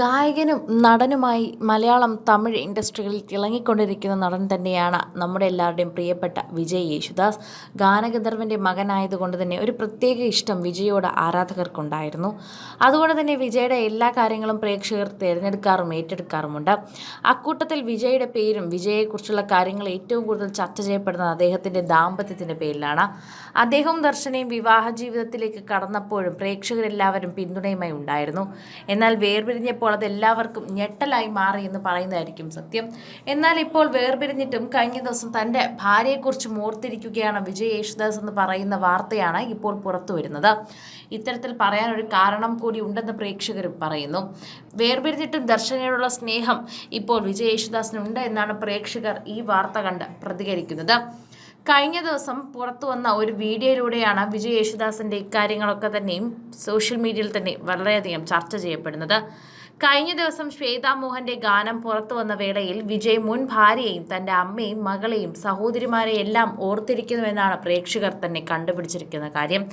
ഗായകനും നടനുമായി മലയാളം തമിഴ് ഇൻഡസ്ട്രികളിൽ തിളങ്ങിക്കൊണ്ടിരിക്കുന്ന നടൻ തന്നെയാണ് നമ്മുടെ എല്ലാവരുടെയും പ്രിയപ്പെട്ട വിജയ് യേശുദാസ്. ഗാനഗന്ധർവന്റെ മകനായതുകൊണ്ട് തന്നെ ഒരു പ്രത്യേക ഇഷ്ടം വിജയോട് ആരാധകർക്കുണ്ടായിരുന്നു. അതുകൊണ്ട് തന്നെ വിജയുടെ എല്ലാ കാര്യങ്ങളും പ്രേക്ഷകർ തിരഞ്ഞെടുക്കാറും ഏറ്റെടുക്കാറുമുണ്ട്. അക്കൂട്ടത്തിൽ വിജയുടെ പേരും വിജയെക്കുറിച്ചുള്ള കാര്യങ്ങൾ ഏറ്റവും കൂടുതൽ ചർച്ച ചെയ്യപ്പെടുന്നത് അദ്ദേഹത്തിന്റെ ദാമ്പത്യത്തിന്റെ പേരിലാണ്. അദ്ദേഹവും ദർശനയും വിവാഹ ജീവിതത്തിലേക്ക് കടന്നപ്പോഴും പ്രേക്ഷകരെല്ലാവരും പിന്തുണയുമായി ഉണ്ടായിരുന്നു. എന്നാൽ വേർപിരിഞ്ഞപ്പോൾ അത് എല്ലാവർക്കും ഞെട്ടലായി മാറി എന്ന് പറയുന്നതായിരിക്കും സത്യം. എന്നാൽ ഇപ്പോൾ വേർപിരിഞ്ഞിട്ടും കഴിഞ്ഞ ദിവസം തന്റെ ഭാര്യയെക്കുറിച്ച് മോർത്തിരിക്കുകയാണ് വിജയ് യേശുദാസ് എന്ന് പറയുന്ന വാർത്തയാണ് ഇപ്പോൾ പുറത്തു വരുന്നത്. ഇത്തരത്തിൽ പറയാനൊരു കാരണം കൂടി ഉണ്ടെന്ന് പ്രേക്ഷകർ പറയുന്നു. വേർപിരിഞ്ഞിട്ടും ദർശനയോടുള്ള സ്നേഹം ഇപ്പോൾ വിജയ് യേശുദാസിനുണ്ട് എന്നാണ് പ്രേക്ഷകർ ഈ വാർത്ത കണ്ട് പ്രതികരിക്കുന്നത്. കഴിഞ്ഞ ദിവസം പുറത്തു വന്ന ഒരു വീഡിയോയിലൂടെയാണ് വിജയ് യേശുദാസിന്റെ ഇക്കാര്യങ്ങളൊക്കെ തന്നെയും സോഷ്യൽ മീഡിയയിൽ തന്നെ വളരെയധികം ചർച്ച ചെയ്യപ്പെടുന്നത്. കഴിഞ്ഞ ദിവസം ശ്വേതാ മോഹന്റെ ഗാനം പുറത്തു വന്ന വേളയിൽ വിജയ് മുൻ ഭാര്യയെയും തന്റെ അമ്മയും മകളെയും സഹോദരിമാരെയും എല്ലാം ഓർത്തിരിക്കുന്നുവെന്നാണ് പ്രേക്ഷകർ തന്നെ കണ്ടുപിടിച്ചിരിക്കുന്ന കാര്യം.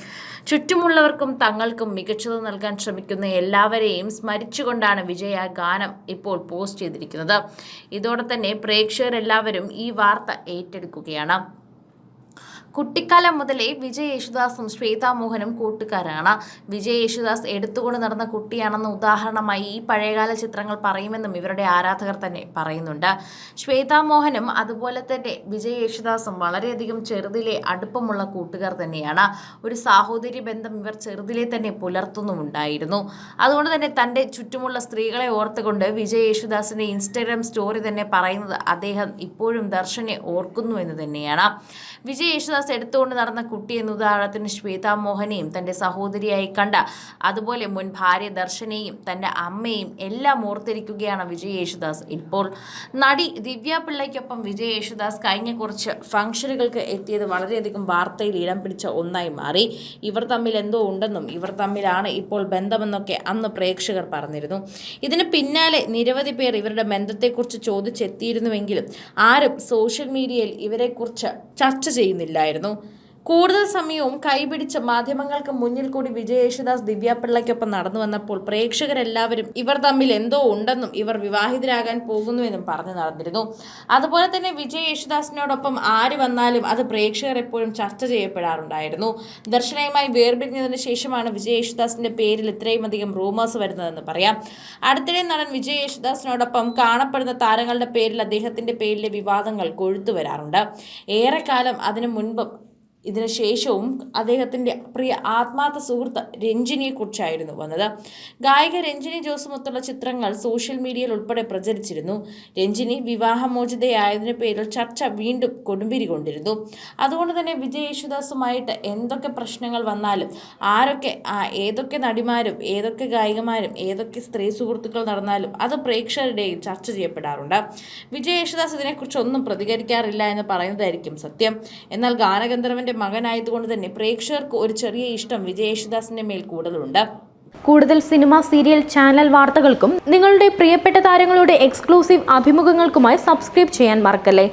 ചുറ്റുമുള്ളവർക്കും തങ്ങൾക്കും മികച്ചത് നൽകാൻ ശ്രമിക്കുന്ന എല്ലാവരെയും സ്മരിച്ചുകൊണ്ടാണ് വിജയ് ആ ഗാനം ഇപ്പോൾ പോസ്റ്റ് ചെയ്തിരിക്കുന്നത്. ഇതോടെ തന്നെ പ്രേക്ഷകരെല്ലാവരും ഈ വാർത്ത ഏറ്റെടുക്കുകയാണ്. കുട്ടിക്കാലം മുതലേ വിജയ് യേശുദാസും ശ്വേതാ മോഹനും കൂട്ടുകാരാണ്. വിജയ് യേശുദാസ് എടുത്തുകൊണ്ട് നടന്ന കുട്ടിയാണെന്ന ഉദാഹരണമായി ഈ പഴയകാല ചിത്രങ്ങൾ പറയുമെന്നും ഇവരുടെ ആരാധകർ തന്നെ പറയുന്നുണ്ട്. ശ്വേതാ മോഹനും അതുപോലെ തന്നെ വിജയ് യേശുദാസും വളരെയധികം ചെറുതിലെ അടുപ്പമുള്ള കൂട്ടുകാർ തന്നെയാണ്. ഒരു സാഹോദര്യ ബന്ധം ഇവർ ചെറുതിലെ തന്നെ പുലർത്തുന്നുമുണ്ടായിരുന്നു. അതുകൊണ്ട് തന്നെ തന്റെ ചുറ്റുമുള്ള സ്ത്രീകളെ ഓർത്തുകൊണ്ട് വിജയ് യേശുദാസിന്റെ ഇൻസ്റ്റഗ്രാം സ്റ്റോറി തന്നെ പറയുന്നത് അദ്ദേഹം ഇപ്പോഴും ദർശനെ ഓർക്കുന്നു എന്ന് തന്നെയാണ്. വിജയ് യേശുദാസ് എടുത്തുകൊണ്ട് നടന്ന കുട്ടി എന്ന ഉദാഹരണത്തിന് ശ്വേതാ മോഹനെയും തന്റെ സഹോദരിയായി കണ്ട അതുപോലെ മുൻ ഭാര്യ ദർശനെയും തന്റെ അമ്മയും എല്ലാം ഓർത്തിരിക്കുകയാണ് വിജയ് യേശുദാസ്. ഇപ്പോൾ നടി ദിവ്യ പിള്ളയ്ക്കൊപ്പം വിജയ് യേശുദാസ് കഴിഞ്ഞ കുറച്ച് ഫംഗ്ഷനുകൾക്ക് എത്തിയത് വളരെയധികം വാർത്തയിൽ ഇടം പിടിച്ച ഒന്നായി മാറി. ഇവർ തമ്മിൽ എന്തോ ഉണ്ടെന്നും ഇവർ തമ്മിലാണ് ഇപ്പോൾ ബന്ധമെന്നൊക്കെ അന്ന് പ്രേക്ഷകർ പറഞ്ഞിരുന്നു. ഇതിന് പിന്നാലെ നിരവധി പേർ ഇവരുടെ ബന്ധത്തെക്കുറിച്ച് ചോദിച്ചെത്തിയിരുന്നുവെങ്കിലും ആരും സോഷ്യൽ മീഡിയയിൽ ഇവരെക്കുറിച്ച് ചർച്ച ചെയ്യുന്നില്ലായിരുന്നു. കൂടുതൽ സമയവും കൈപിടിച്ച മാധ്യമങ്ങൾക്ക് മുന്നിൽ കൂടി വിജയ യേശുദാസ് ദിവ്യാപിള്ളയ്ക്കൊപ്പം നടന്നു വന്നപ്പോൾ പ്രേക്ഷകരെല്ലാവരും ഇവർ തമ്മിൽ എന്തോ ഉണ്ടെന്നും ഇവർ വിവാഹിതരാകാൻ പോകുന്നുവെന്നും പറഞ്ഞു നടന്നിരുന്നു. അതുപോലെ തന്നെ വിജയ് യേശുദാസിനോടൊപ്പം ആര് വന്നാലും അത് പ്രേക്ഷകർ എപ്പോഴും ചർച്ച ചെയ്യപ്പെടാറുണ്ടായിരുന്നു. ദർശനയുമായി വേർപിരിഞ്ഞതിന് ശേഷമാണ് വിജയ് യേശുദാസിന്റെ പേരിൽ ഇത്രയും അധികം റൂമേഴ്സ് വരുന്നതെന്ന് പറയാം. അടുത്തിടെ നടൻ വിജയ് യേശുദാസിനോടൊപ്പം കാണപ്പെടുന്ന താരങ്ങളുടെ പേരിൽ അദ്ദേഹത്തിന്റെ പേരിലെ വിവാദങ്ങൾ കൊഴുത്തു വരാറുണ്ട്. ഏറെക്കാലം അതിനു മുൻപും ഇതിനു ശേഷവും അദ്ദേഹത്തിന്റെ പ്രിയ ആത്മാർത്ഥ സുഹൃത്ത് രഞ്ജിനിയെക്കുറിച്ചായിരുന്നു വന്നത്. ഗായിക രഞ്ജിനി ജോസുമൊത്തുള്ള ചിത്രങ്ങൾ സോഷ്യൽ മീഡിയയിൽ ഉൾപ്പെടെ പ്രചരിച്ചിരുന്നു. രഞ്ജിനി വിവാഹമോചിതയായതിനു പേരിൽ ചർച്ച വീണ്ടും കൊടുമ്പിരി കൊണ്ടിരുന്നു. അതുകൊണ്ട് തന്നെ വിജയ് യേശുദാസുമായിട്ട് എന്തൊക്കെ പ്രശ്നങ്ങൾ വന്നാലും ആരൊക്കെ ഏതൊക്കെ നടിമാരും ഏതൊക്കെ ഗായികമാരും ഏതൊക്കെ സ്ത്രീ സുഹൃത്തുക്കൾ നടന്നാലും അത് പ്രേക്ഷകരുടെ ചർച്ച ചെയ്യപ്പെടാറുണ്ട്. വിജയ് യേശുദാസ് ഇതിനെക്കുറിച്ച് ഒന്നും പ്രതികരിക്കാറില്ല എന്ന് പറയുന്നതായിരിക്കും സത്യം. എന്നാൽ ഗാനഗന്ധർവന്റെ മകനായതുകൊണ്ട് തന്നെ പ്രേക്ഷകർക്ക് ഒരു ചെറിയ ഇഷ്ടം വിജയ് യേശുദാസിന്റെ മേൽ കൂടുതലുണ്ട്. കൂടുതൽ സിനിമ സീരിയൽ ചാനൽ വാർത്തകൾക്കും നിങ്ങളുടെ പ്രിയപ്പെട്ട താരങ്ങളുടെ എക്സ്ക്ലൂസീവ് അഭിമുഖങ്ങൾക്കുമായി സബ്സ്ക്രൈബ് ചെയ്യാൻ മറക്കല്ലേ?